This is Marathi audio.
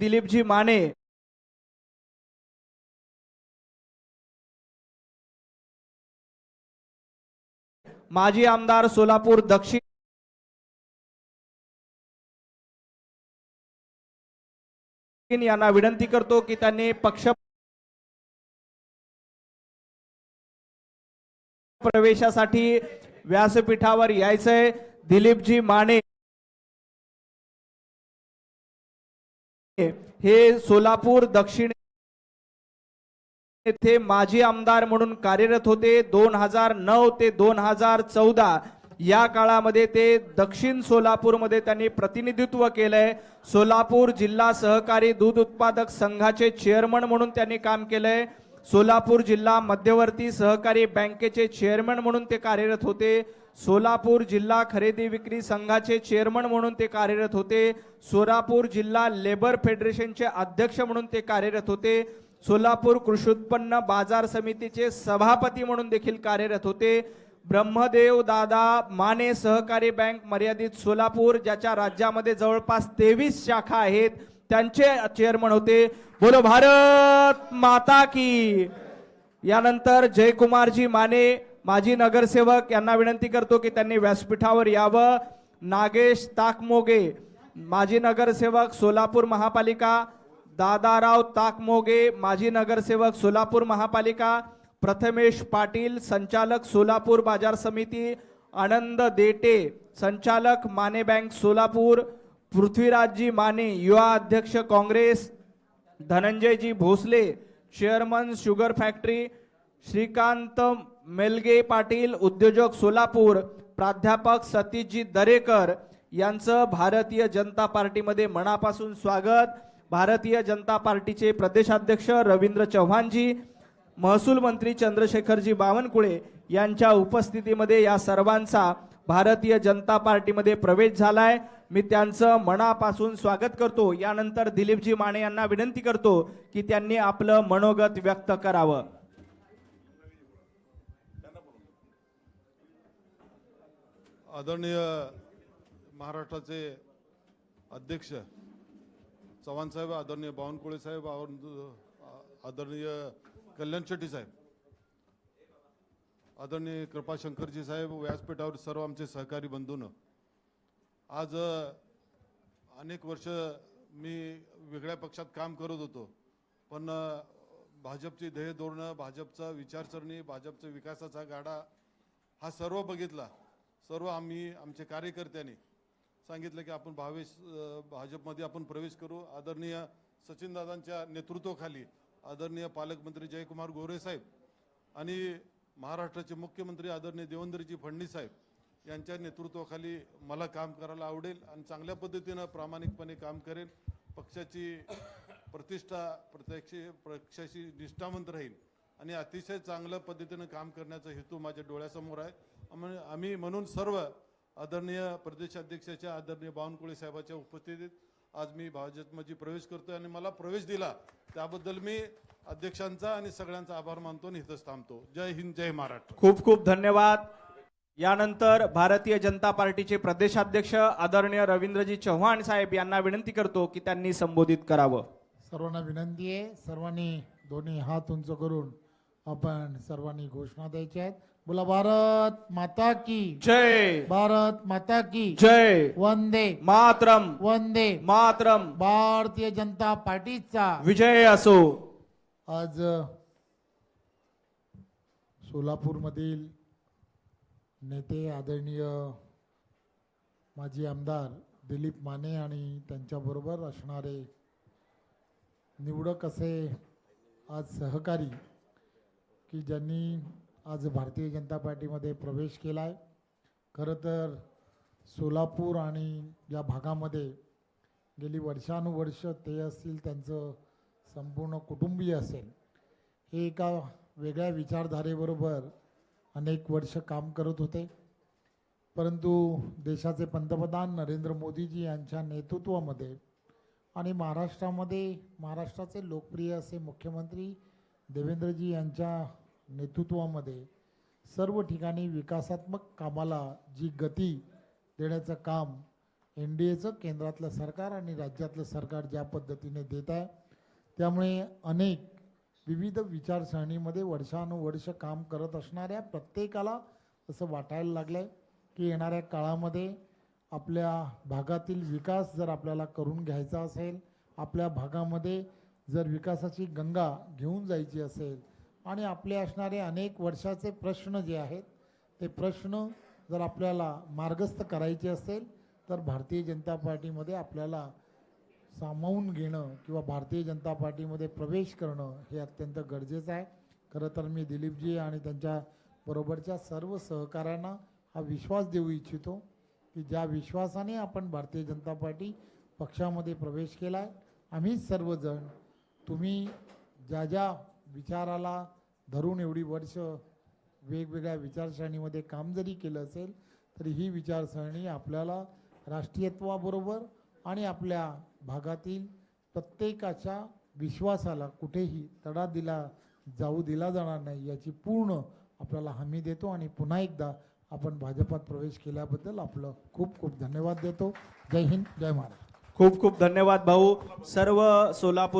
दिलीपजी माने. माजी आमदार सोलापूर दक्षिण. यांना विनंती करतो की त्यांनी पक्ष प्रवेशासाठी व्यासपीठावर यायचंय. दिलीपजी माने. हे सोलापूर दक्षिण येथे माजी आमदार म्हणून कार्यरत होते. दोन हजार नऊ ते दोन हजार चौदा या काळामध्ये ते दक्षिण सोलापूरमध्ये त्यांनी प्रतिनिधित्व केलंय. सोलापूर जिल्हा सहकारी दूध उत्पादक संघाचे चेअरमन म्हणून त्यांनी काम केलंय. सोलापूर जिल्हा मध्यवर्ती सहकारी बँकेचे चेअरमन म्हणून ते कार्यरत होते. सोलापूर जिल्हा खरेदी विक्री संघाचे चेअरमन म्हणून ते कार्यरत होते. सोलापूर जिल्हा लेबर फेडरेशनचे अध्यक्ष म्हणून ते कार्यरत होते. सोलापूर कृषी उत्पन्न बाजार समितीचे सभापती म्हणून देखील कार्यरत होते. ब्रह्मदेव दादा माने सहकारी बँक मर्यादित सोलापूर ज्याच्या राज्यामध्ये जवळपास तेवीस शाखा आहेत त्यांचे चेअरमन होते. बोलो भारत माता की. यानंतर जयकुमारजी माने माजी नगरसेवक यांना विनंती करतो की त्यांनी व्यासपीठावर यावं. नागेश ताकमोगे माजी नगरसेवक सोलापूर महापालिका. दादाराव ताकमोगे माजी नगरसेवक सोलापूर महापालिका. प्रथमेश पाटील संचालक सोलापूर बाजार समिती. आनंद देटे संचालक माने बँक सोलापूर. पृथ्वीराजजी माने युवा अध्यक्ष Congress. धनंजयजी Bhosale chairman sugar factory. Shrikant Melge Patil उद्योजक सोलापूर प्राध्यापक सतीशजी दरेकर यांचं भारतीय जनता पार्टीमध्ये मनापासून स्वागत. भारतीय जनता पार्टीचे प्रदेशाध्यक्ष रवींद्र चव्हाणजी महसूल मंत्री चंद्रशेखरजी बावनकुळे यांच्या उपस्थितीमध्ये या सर्वांचा भारतीय जनता पार्टीमध्ये प्रवेश झालाय. मी त्यांचं मनापासून स्वागत करतो. यानंतर दिलीपजी माने यांना विनंती करतो की त्यांनी आपलं मनोगत व्यक्त करावं. आदरणीय महाराष्ट्राचे अध्यक्ष चव्हाण साहेब आदरणीय बावनकुळे साहेब आवर- आदरणीय कल्याण शेट्टी साहेब आदरणीय कृपाशंकरजी साहेब व्यासपीठावर सर्व आमचे सहकारी बंधून. आज अनेक वर्ष मी वेगळ्या पक्षात काम करत होतो पण भाजपची ध्येय धोरणं भाजपचा विचारसरणी भाजपचा विकासाचा गाडा हा सर्व बघितला. सर्व आम्ही आमच्या कार्यकर्त्यांनी सांगितलं की आपण भावेश भाजपमध्ये आपण प्रवेश करू. आदरणीय सचिनदादांच्या नेतृत्वाखाली आदरणीय पालकमंत्री जयकुमार गोरे साहेब आणि महाराष्ट्राचे मुख्यमंत्री आदरणीय देवेंद्रजी फडणवीस साहेब यांच्या नेतृत्वाखाली मला काम करायला आवडेल आणि चांगल्या पद्धतीनं प्रामाणिकपणे काम करेन. पक्षाची प्रतिष्ठा प्रत्यक्ष पक्षाशी निष्ठावंत राहील आणि अतिशय चांगल्या पद्धतीनं काम करण्याचा हेतू माझ्या डोळ्यासमोर आहे. आम्ही आम्ही म्हणून सर्व आदरणीय प्रदेशाध्यक्षाच्या आदरणीय बावनकुळे साहेबाच्या उपस्थितीत आज मी भाजपमध्ये प्रवेश करतोय आणि मला प्रवेश दिला. त्याबद्दल मी अध्यक्षांचा आणि सगळ्यांचा आभार मानतो आणि इथंच थांबतो. जय हिंद जय महाराष्ट्र. खूप खूप धन्यवाद. यानंतर भारतीय जनता पार्टीचे प्रदेशाध्यक्ष आदरणीय रवींद्रजी चव्हाण साहेब यांना विनंती करतो की त्यांनी संबोधित करावं. सर्वांना विनंती आहे. सर्वांनी दोन्ही हात उंच करून आपण सर्वांनी घोषणा द्यायच्या आहेत. बोला भारत माता की. जय. भारत माता की. जय. वंदे. मातरम. वंदे. मातरम. भारतीय जनता पार्टीचा. विजय असो. आज सोलापूरमधील नेते आदरणीय माजी आमदार दिलीप माने आणि त्यांच्याबरोबर असणारे निवडक असे आज सहकारी की ज्यांनी आज भारतीय जनता पार्टीमध्ये प्रवेश केला आहे खरं तर सोलापूर आणि या भागामध्ये गेली वर्षानुवर्ष ते असतील त्यांचं संपूर्ण कुटुंबीय असेल हे एका वेगळ्या विचारधारेबरोबर अनेक वर्ष काम करत होते. परंतु देशाचे पंतप्रधान नरेंद्र मोदीजी यांच्या नेतृत्वामध्ये आणि महाराष्ट्रामध्ये महाराष्ट्राचे लोकप्रिय असे मुख्यमंत्री देवेंद्रजी यांच्या नेतृत्वामध्ये सर्व ठिकाणी विकासात्मक कामाला जी गती देण्याचं काम एन डी एचं केंद्रातलं सरकार आणि राज्यातलं सरकार ज्या पद्धतीने देत आहे त्यामुळे अनेक विविध विचारसरणीमध्ये वर्षानुवर्ष काम करत असणाऱ्या प्रत्येकाला असं वाटायला लागलं आहे की येणाऱ्या काळामध्ये आपल्या भागातील विकास जर आपल्याला करून घ्यायचा असेल आपल्या भागामध्ये जर विकासाची गंगा घेऊन जायची असेल आणि आपले असणारे अनेक वर्षाचे प्रश्न जे आहेत ते प्रश्न जर आपल्याला मार्गस्थ करायचे असेल तर भारतीय जनता पार्टीमध्ये आपल्याला सामावून घेणं किंवा भारतीय जनता पार्टीमध्ये प्रवेश करणं हे अत्यंत गरजेचं आहे. खरं तर मी दिलीपजी आणि त्यांच्या बरोबरच्या सर्व सहकाऱ्यांना हा विश्वास देऊ इच्छितो की ज्या विश्वासाने आपण भारतीय जनता पार्टी पक्षामध्ये प्रवेश केला आहे आम्ही सर्वजण तुम्ही ज्या ज्या विचाराला धरून एवढी वर्ष वेगवेगळ्या विचारसरणीमध्ये काम जरी केलं असेल तरी ही विचारसरणी आपल्याला राष्ट्रीयत्वाबरोबर आणि आपल्या भागातील प्रत्येकाच्या विश्वासाला कुठेही तडा दिला जाऊ दिला जाणार नाही याची पूर्ण आपल्याला हमी देतो आणि पुन्हा एकदा आपण भाजपात प्रवेश केल्याबद्दल आपलं खूप खूप धन्यवाद देतो. जय हिंद जय महाराष्ट्र. खूप खूप धन्यवाद भाऊ. सर्व सोलापूर